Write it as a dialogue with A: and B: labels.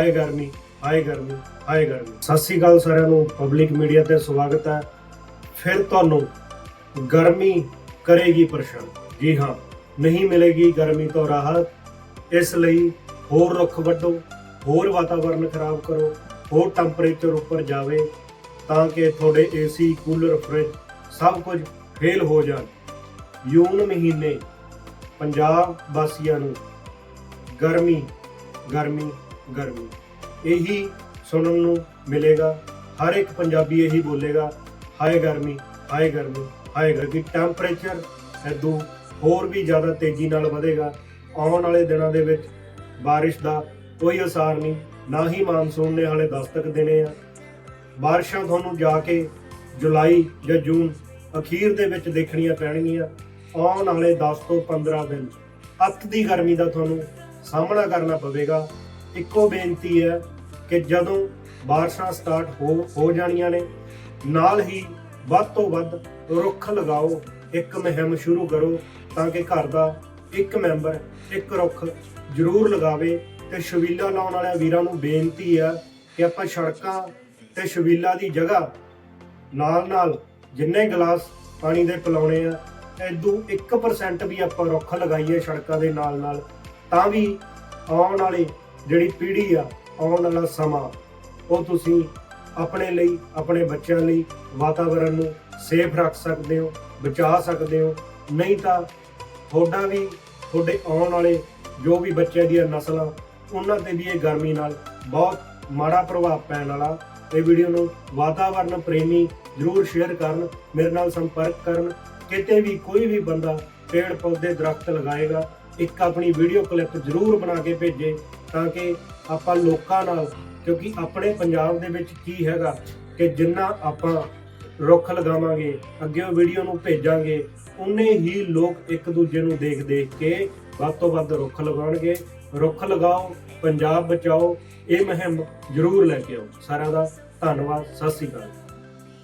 A: ਹਾਏ ਗਰਮੀ ਹਾਏ ਗਰਮੀ ਹਾਏ ਗਰਮੀ। ਸਤਿ ਸ੍ਰੀ ਅਕਾਲ ਸਾਰਿਆਂ ਨੂੰ ਪਬਲਿਕ ਮੀਡੀਆ ਤੇ ਸਵਾਗਤ ਹੈ। ਫਿਰ ਤੁਹਾਨੂੰ ਗਰਮੀ ਕਰੇਗੀ ਪਰੇਸ਼ਾਨ। ਜੀ ਹਾਂ, ਨਹੀਂ ਮਿਲੇਗੀ ਗਰਮੀ ਤੋਂ ਰਾਹਤ। ਇਸ ਲਈ ਹੋਰ ਰੁੱਖ ਵੱਢੋ, ਹੋਰ ਵਾਤਾਵਰਨ ਖਰਾਬ ਕਰੋ, ਹੋਰ ਟੈਂਪਰੇਚਰ ਉੱਪਰ ਜਾਵੇ, ਤਾਂ ਕਿ ਤੁਹਾਡੇ ਏਸੀ ਕੂਲਰ ਫ੍ਰਿਜ ਸਭ ਕੁਝ ਫੇਲ ਹੋ ਜਾਣ। ਜੂਨ ਮਹੀਨੇ ਪੰਜਾਬ ਵਾਸੀਆਂ ਨੂੰ ਗਰਮੀ ਗਰਮੀ ਗਰਮੀ। ਇਹੀ ਸੁਣਨ ਨੂੰ ਮਿਲੇਗਾ। ਹਰ ਇੱਕ ਪੰਜਾਬੀ ਇਹੀ ਬੋਲੇਗਾ, ਹਾਏ ਗਰਮੀ ਹਾਏ ਗਰਮੀ ਹਾਏ ਗਰਮੀ। ਟੈਂਪਰੇਚਰ ਇਦੋਂ ਹੋਰ ਵੀ ਜ਼ਿਆਦਾ ਤੇਜ਼ੀ ਨਾਲ ਵਧੇਗਾ। ਆਉਣ ਵਾਲੇ ਦਿਨਾਂ ਦੇ ਵਿੱਚ ਬਾਰਿਸ਼ ਦਾ ਕੋਈ ਅਸਾਰ ਨਹੀਂ, ਨਾ ਹੀ ਮਾਨਸੂਨ ਨੇ ਹਾਲੇ ਦਸਤਕ ਦੇਣੇ ਆ। ਬਾਰਿਸ਼ਾਂ ਤੁਹਾਨੂੰ ਜਾ ਕੇ ਜੁਲਾਈ ਜਾਂ ਜੂਨ ਅਖੀਰ ਦੇ ਵਿੱਚ ਦੇਖਣੀਆਂ ਪੈਣਗੀਆਂ। ਆਉਣ ਵਾਲੇ 10 ਤੋਂ 15 ਦਿਨ ਅੱਤ ਦੀ ਗਰਮੀ ਦਾ ਤੁਹਾਨੂੰ ਸਾਹਮਣਾ ਕਰਨਾ ਪਵੇਗਾ। ਇੱਕੋ ਬੇਨਤੀ ਹੈ ਕਿ ਜਦੋਂ ਬਾਰਿਸ਼ਾਂ ਸਟਾਰਟ ਹੋ ਹੋ ਜਾਣੀਆਂ ਨੇ, ਨਾਲ ਹੀ ਵੱਧ ਤੋਂ ਵੱਧ ਰੁੱਖ ਲਗਾਓ, ਇੱਕ ਮੁਹਿੰਮ ਸ਼ੁਰੂ ਕਰੋ ਤਾਂ ਕਿ ਘਰ ਦਾ ਇੱਕ ਮੈਂਬਰ, ਇੱਕ ਰੁੱਖ ਜ਼ਰੂਰ ਲਗਾਵੇ ਤੇ ਸ਼ਬੀਲਾ ਲਾਉਣ ਵਾਲਿਆਂ ਵੀਰਾਂ ਨੂੰ ਬੇਨਤੀ ਹੈ ਕਿ ਆਪਾਂ ਸੜਕਾਂ ਤੇ ਸ਼ਬੀਲਾ ਦੀ ਜਗ੍ਹਾ ਨਾਲ ਨਾਲ ਜਿੰਨੇ ਗਲਾਸ ਪਾਣੀ ਦੇ ਪਿਲਾਉਣੇ ਆ ਐਦੂ 1% ਵੀ ਆਪਾਂ ਰੁੱਖ ਲਗਾਈਏ ਸੜਕਾਂ ਦੇ ਨਾਲ ਨਾਲ ਤਾਂ ਵੀ ਆਉਣ ਵਾਲੇ ਜਿਹੜੀ ਪੀੜ੍ਹੀ ਆ, ਆਉਣ ਵਾਲਾ ਸਮਾਂ, ਉਹ ਤੁਸੀਂ ਆਪਣੇ ਲਈ, ਆਪਣੇ ਬੱਚਿਆਂ ਲਈ ਵਾਤਾਵਰਣ ਨੂੰ ਸੇਫ ਰੱਖ ਸਕਦੇ ਹੋ, ਬਚਾ ਸਕਦੇ ਹੋ। ਨਹੀਂ ਤਾਂ ਤੁਹਾਡਾ ਵੀ, ਤੁਹਾਡੇ ਆਉਣ ਵਾਲੇ ਜੋ ਵੀ ਬੱਚਿਆਂ ਦੀਆਂ ਨਸਲਾਂ, ਉਹਨਾਂ ਤੇ ਵੀ ਇਹ ਗਰਮੀ ਨਾਲ ਬਹੁਤ ਮਾੜਾ ਪ੍ਰਭਾਵ ਪੈਣ ਵਾਲਾ। ਇਹ ਵੀਡੀਓ ਨੂੰ ਵਾਤਾਵਰਣ ਪ੍ਰੇਮੀ ਜਰੂਰ ਸ਼ੇਅਰ ਕਰਨ, ਮੇਰੇ ਨਾਲ ਸੰਪਰਕ ਕਰਨ। ਕਿਤੇ ਵੀ ਕੋਈ ਵੀ ਬੰਦਾ ਪੇੜ ਪੌਦੇ ਦਰਖਤ ਲਗਾਏਗਾ, ਇੱਕ ਆਪਣੀ ਵੀਡੀਓ ਕਲਿੱਪ ਜਰੂਰ ਬਣਾ ਕੇ ਭੇਜੇ। ਤਾਂ ਕਿ ਆਪਾਂ ਲੋਕਾਂ ਨਾਲ, ਕਿਉਂਕਿ ਆਪਣੇ ਪੰਜਾਬ ਦੇ ਵਿੱਚ ਕੀ ਹੈਗਾ ਕਿ ਜਿੰਨਾ ਆਪਾਂ ਰੁੱਖ ਲਗਾਵਾਂਗੇ, ਅੱਗੇ ਉਹ ਵੀਡੀਓ ਨੂੰ ਭੇਜਾਂਗੇ, ਉਨੇ ਹੀ ਲੋਕ ਇੱਕ ਦੂਜੇ ਨੂੰ ਦੇਖ ਦੇਖ ਕੇ ਵੱਧ ਤੋਂ ਵੱਧ ਰੁੱਖ ਲਗਾਉਣਗੇ। ਰੁੱਖ ਲਗਾਓ, ਪੰਜਾਬ ਬਚਾਓ, ਇਹ ਮੁਹਿੰਮ ਜਰੂਰ ਲੈ ਕੇ ਆਓ। ਸਾਰਿਆਂ ਦਾ ਧੰਨਵਾਦ, ਸਤਿ ਸ੍ਰੀ ਅਕਾਲ।